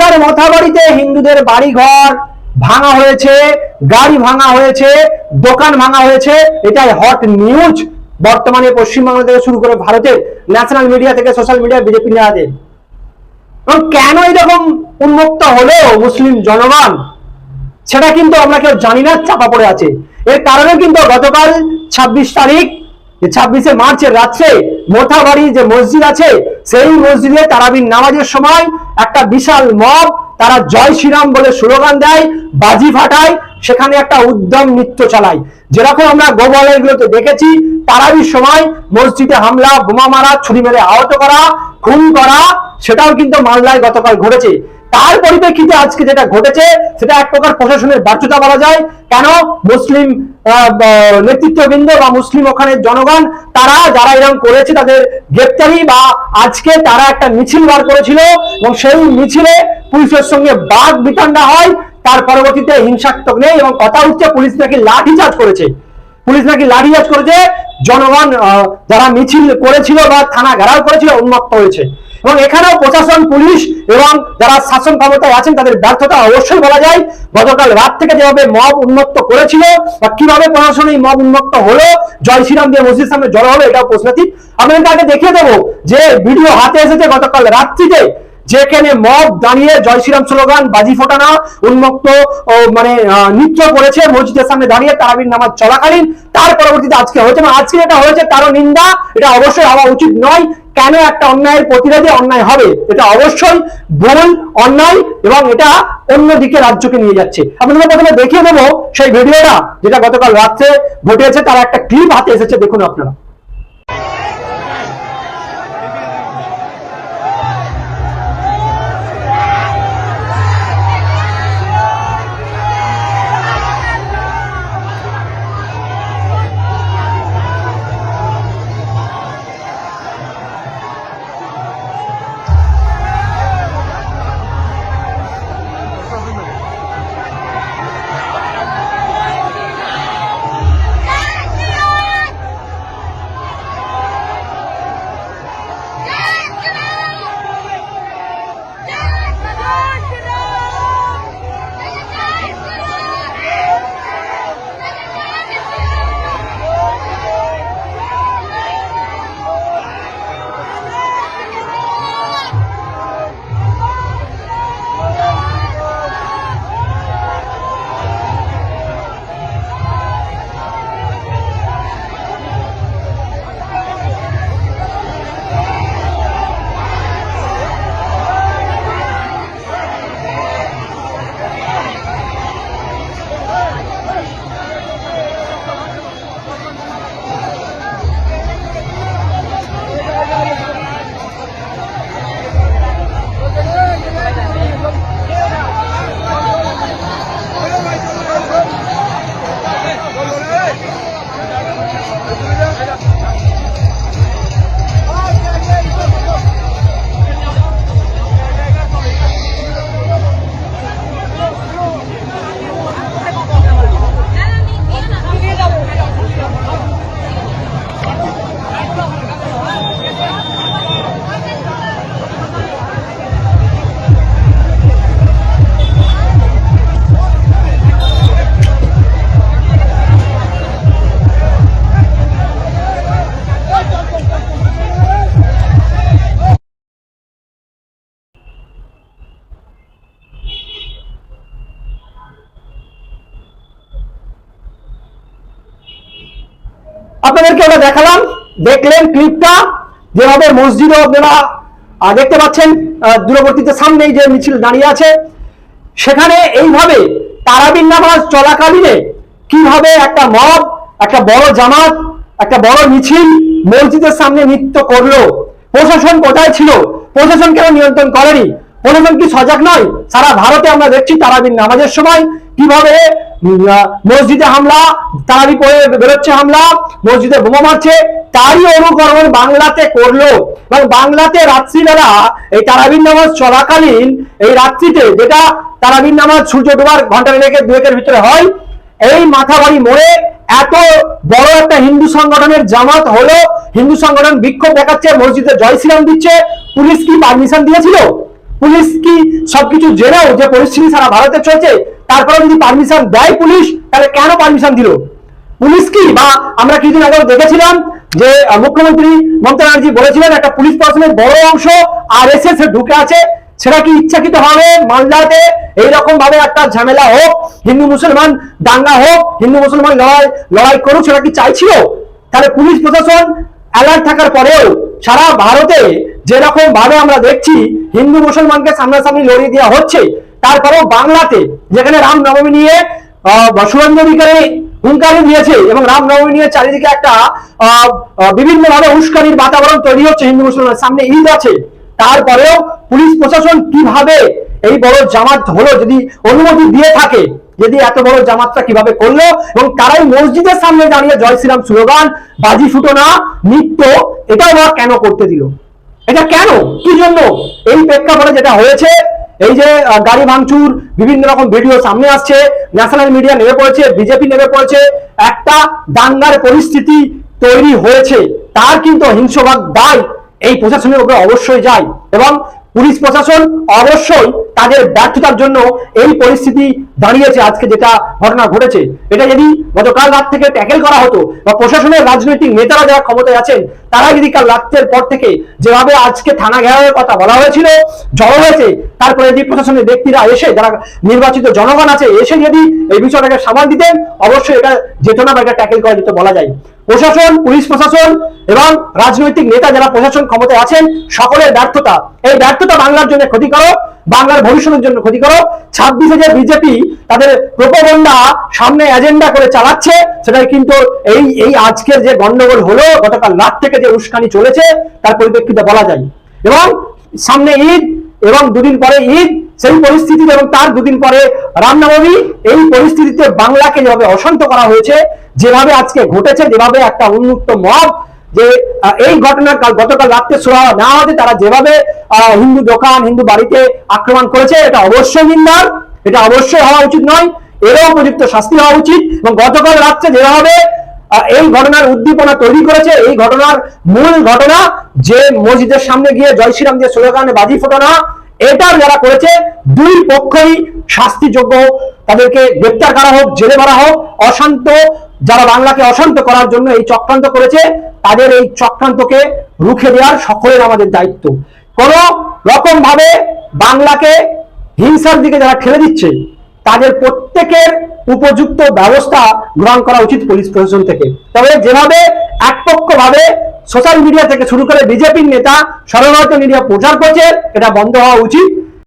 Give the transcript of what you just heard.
মালদার মথাবাড়িতে হিন্দুদের বাড়ি ঘর ভাঙা হয়েছে, গাড়ি ভাঙা হয়েছে, দোকান ভাঙা হয়েছে, এটাই হট নিউজ বর্তমানে পশ্চিমবঙ্গ থেকে শুরু করে ভারতের ন্যাশনাল মিডিয়া থেকে সোশ্যাল মিডিয়া বিজেপি নেতাদের। এবং কেন এরকম উন্মুক্ত হলো মুসলিম জনগণ, সেটা কিন্তু আমরা কেউ জানি না, চাপা পড়ে আছে। এর কারণে কিন্তু গতকাল ছাব্বিশ তারিখ, যে ছাব্বিশে মার্চের রাত্রে মোথাবাড়ি যে মসজিদ আছে, সেই মসজিদে তারাবির নামাজের সময় একটা বিশাল মব, তারা জয় শ্রীরাম বলে স্লোগান দেয়, বাজি ফাটায়, সেখানে একটা উদ্যম নৃত্য চালায়। যেরকম আমরা গোবরগুলোতে দেখেছি, তারাবির সময় মসজিদে হামলা, বোমা মারা, ছুরি মেরে আহত করা, খুন করা সেটাও কিন্তু মালদায় গতকাল ঘটেছে। তার পরিপ্রেক্ষিতে আজকে যেটা ঘটেছে, সেটা এক প্রকার প্রশাসনের ব্যর্থতা বলা যায়। কেন? মুসলিম নেতৃত্ববৃন্দ বা মুসলিম ওখানে জনগণ, তারা যারা এরকম করেছে তাদের গ্রেপ্তারি বা আজকে তারা একটা মিছিল বার করেছিল এবং সেই মিছিলে পুলিশের সঙ্গে বাঘ বিতণ্ডা হয়, তার পরবর্তীতে হিংসাত্মক নেই এবং কথা হচ্ছে পুলিশ নাকি লাঠিচার্জ করেছে। পুলিশ নাকি লাঠিচার্জ করেছে, জনগণ যারা মিছিল করেছিল বা থানা ঘেরাও করেছিল, উন্মত্ত হয়েছে। এবং এখানেও প্রশাসন, পুলিশ এবং যারা শাসন ক্ষমতায় আছেন, তাদের ব্যর্থতা অবশ্যই বলা যায়। গতকাল রাত থেকে যেভাবে মব উন্মত্ত করেছিল বা কীভাবে প্রশাসন এই মব উন্মত্ত হলো, জয় শ্রীরাম দিয়ে মসজিদ সামনে জড়ো হলো এটাও প্রশ্নাতীত আপনাদেরকে আগে দেখিয়ে দেবো যে ভিডিও হাতে এসেছে গতকাল রাত্রিতে, যেখানে মব দাঁড়িয়ে জয় শ্রীরাম স্লোগান, বাজি ফোটানো উন্মুক্ত মানে নৃত্য করেছে মসজিদের সামনে দাঁড়িয়ে তারাবির নামাজ চলাকালীন। তার পরবর্তীতে আজকে হয়েছে না আজকে যেটা হয়েছে তারও নিন্দা, এটা অবশ্যই হওয়া উচিত নয়। কেন একটা অন্যায়ের প্রতিবাদে অন্যায় হবে? এটা অবশ্যই ভুল, অন্যায় এবং এটা অন্যদিকে রাজ্যকে নিয়ে যাচ্ছে। আপনাদের প্রথমে দেখিয়ে দেবো সেই ভিডিওটা, যেটা গতকাল রাত্রে ঘটেছে, তার একটা ক্লিপ হাতে এসেছে, দেখুন আপনারা। আপনাদেরকে ওটা দেখালাম, দেখলেন ক্লিপটা, যেভাবে মসজিদও আপনারা দেখতে পাচ্ছেন দূরবর্তীতে সামনেই যে মিছিল দাঁড়িয়ে আছে, সেখানে এইভাবে তারাবির নামাজ চলাকালীনে কীভাবে একটা মব একটা বড় জামাত, একটা বড় মিছিল মসজিদের সামনে নৃত্য করল? প্রশাসন কোথায় ছিল? প্রশাসন কেন নিয়ন্ত্রণ করেনি? প্রশাসন কি সজাগ নয়? সারা ভারতে আমরা দেখছি তারাবির নামাজের সময় কীভাবে মসজিদে হামলা, তারাবি পড়ে বেরোচ্ছে হামলা, মসজিদে বোমা মারছে, তারই অনুকরণ বাংলাতে করল। এবং বাংলাতে রাত্রিবেলা এই তারাবির নামাজ চলাকালীন এই রাত্রিতে যেটা তারাবির নামাজ সূর্য ডোবার ঘণ্টা রেখে দুয়েকের ভিতরে হয়, এই মাথাবাড়ি মোড়ে এত বড় একটা হিন্দু সংগঠনের জামাত হলো, হিন্দু সংগঠন বিক্ষোভ দেখাচ্ছে, মসজিদে জয় শ্রীরাম দিচ্ছে, পুলিশ কি পারমিশন দিয়েছিল? পুলিশ কি সবকিছু জেনেও যে পরিস্থিতি সারা ভারতে চলছে? তারপরে যদি পারমিশন দেয় পুলিশ, তাহলে কেন পারমিশন দিল? পুলিশ কি? বা আমরা কিছুদিন আগে দেখেছিলাম যে মুখ্যমন্ত্রী মমতা ব্যানার্জি বলেছিলেন, একটা পুলিশ প্রশাসনের বড় অংশ আর এস এস ঢুকে আছে, সেটা কি ইচ্ছাকৃত ভাবে মালদাতে এইরকম ভাবে একটা ঝামেলা হোক, হিন্দু মুসলমান দাঙ্গা হোক, হিন্দু মুসলমান লড়াই লড়াই করুক, সেটা কি চাইছিল? তাহলে পুলিশ প্রশাসন অ্যালার্ট থাকার পরেও সারা ভারতে যেরকম ভাবে আমরা দেখছি হিন্দু মুসলমানকে সামনাসামনি লড়িয়ে দেওয়া হচ্ছে তারপরেও বাংলাতে যেখানে রাম নবমী নিয়ে সুরেন্দ্র অধিকারী হুঙ্কারি দিয়েছে এবং রামনবমী নিয়ে চারিদিকে একটা বিভিন্ন ভাবে উস্কানির বাতাবরণ তৈরি হচ্ছে হিন্দু মুসলমানের সামনে ঈদ আছে। তারপরেও পুলিশ প্রশাসন কীভাবে এই বড় জামাত হলো যদি অনুমতি দিয়ে থাকে যদি এত বড় জামাতটা কীভাবে করল এবং তারাই মসজিদের সামনে দাঁড়িয়ে জয় শ্রীরাম স্লোগান, বাজি ফুটো না, নৃত্য এটাও বা কেন করতে দিল? এটা কেন? কি জন্য? এই প্রেক্ষাপটে যেটা হয়েছে, এই যে গাড়ি ভাঙচুর, বিভিন্ন রকম ভিডিও সামনে আসছে ন্যাশনাল মিডিয়া নেমে পড়েছে বিজেপি নেমে পড়েছে, একটা দাঙ্গার পরিস্থিতি তৈরি হয়েছে। তার কিন্তু হিংসভাগ দায়। এই প্রশাসনের উপরে অবশ্যই যায় এবং পুলিশ প্রশাসন অবশ্যই তাদের ব্যর্থতার জন্য এই পরিস্থিতি দাঁড়িয়েছে আজকে যেটা ঘটনা ঘটেছে। এটা যদি গতকাল রাত থেকে ট্যাকেল করা হতো বা প্রশাসনের রাজনৈতিক নেতারা যারা ক্ষমতায় আছেন তারা যদি কাল রাত্রের পর থেকে যেভাবে আজকে থানা ঘেরাওয়ের কথা বলা হয়েছিল, জড়ো হয়েছে, তারপরে যদি প্রশাসনের ব্যক্তিরা এসে, যারা নির্বাচিত জনগণ আছে, এসে যদি এই বিষয়টাকে সামাল দিতেন, অবশ্যই এটা যেত না বা এটা ট্যাকেল করা যেত বলা যায়। প্রশাসন, পুলিশ প্রশাসন এবং রাজনৈতিক নেতা যারা প্রশাসন ক্ষমতায় আছেন, সকলের ব্যর্থতা। এই ব্যর্থতা বাংলার জন্য ক্ষতিকারক, বাংলার ভবিষ্যতের জন্য ক্ষতিকারক ছাব্বিশে যে বিজেপি তাদের প্রোপাগন্ডা সামনে এজেন্ডা করে চালাচ্ছে, সেটাই কিন্তু এই এই আজকের যে গন্ডগোল হলো, গতকাল রাত থেকে যে উস্কানি চলেছে, তার পরিপ্রেক্ষিতে বলা যায়। এবং সামনে ঈদ এবং দুদিন পরে ঈদ, সেই পরিস্থিতিতে এবং তার দুদিন পরে রামনবমী, এই পরিস্থিতিতে বাংলাকে যেভাবে অশান্ত করা হয়েছে, যেভাবে আজকে ঘটেছে, যেভাবে একটা উন্মুক্ত মব যে এই ঘটনা কাল, গতকাল রাত্রে সুরা না হতে তারা যেভাবে হিন্দু দোকান, হিন্দু বাড়িতে আক্রমণ করেছে, এটা অবশ্যই নিন্দার এটা অবশ্যই হওয়া উচিত নয়, এরও উপযুক্ত শাস্তি হওয়া উচিত এবং গতকাল রাত্রে যেভাবে এই ঘটনার উদ্দীপনা তৈরি করেছে, এই ঘটনার মূল ঘটনা যে মসজিদের সামনে গিয়ে জয় শ্রীরাম দিয়ে স্লোগানে বাজি ফোটানো এটা যারা করেছে, দুই পক্ষই শাস্তিযোগ্য, তাদেরকে গ্রেপ্তার করা হোক, জেলে ভরা হোক, অশান্ত, যারা বাংলাকে অশান্ত করার জন্য এই চক্রান্ত করেছে তাদের এই চক্রান্তকে রুখে দেওয়ার সকলের আমাদের দায়িত্ব। কোন রকম ভাবে বাংলাকে হিংসার দিকে যারা ঠেলে দিচ্ছে, তাদের প্রত্যেকের উপযুক্ত ব্যবস্থা গ্রহণ করা উচিত পুলিশ প্রশাসন থেকে। তবে যেভাবে একপক্ষ ভাবে সোশ্যাল মিডিয়া থেকে শুরু করে বিজেপির নেতা সর্বভারতীয় মিডিয়া প্রচার করছে, এটা বন্ধ হওয়া উচিত।